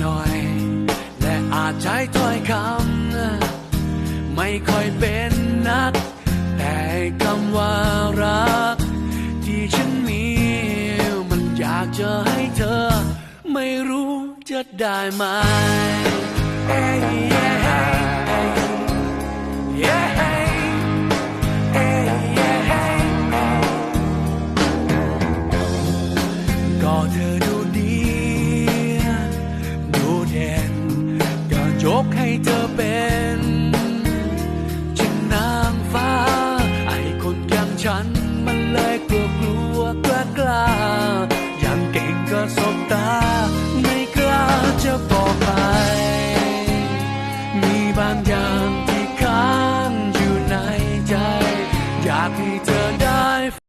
หน่อย และอาจใช้ถ้อยคำไม่ค่อยเป็นนัก แต่คำว่ารัก ที่ฉันมีมันอยากจะให้เธอ ไม่รู้จะได้ไหม ยกให้เธอเป็นฉันนางฟ้า ไอ้คนอย่างฉันมันเลยกลัวกลัวกล้ากล้าอย่างเก่งก็สบตา ไม่กล้าจะบอกใคมีบางอย่างที่ค้างอยู่ในใจ อยากให้เธอ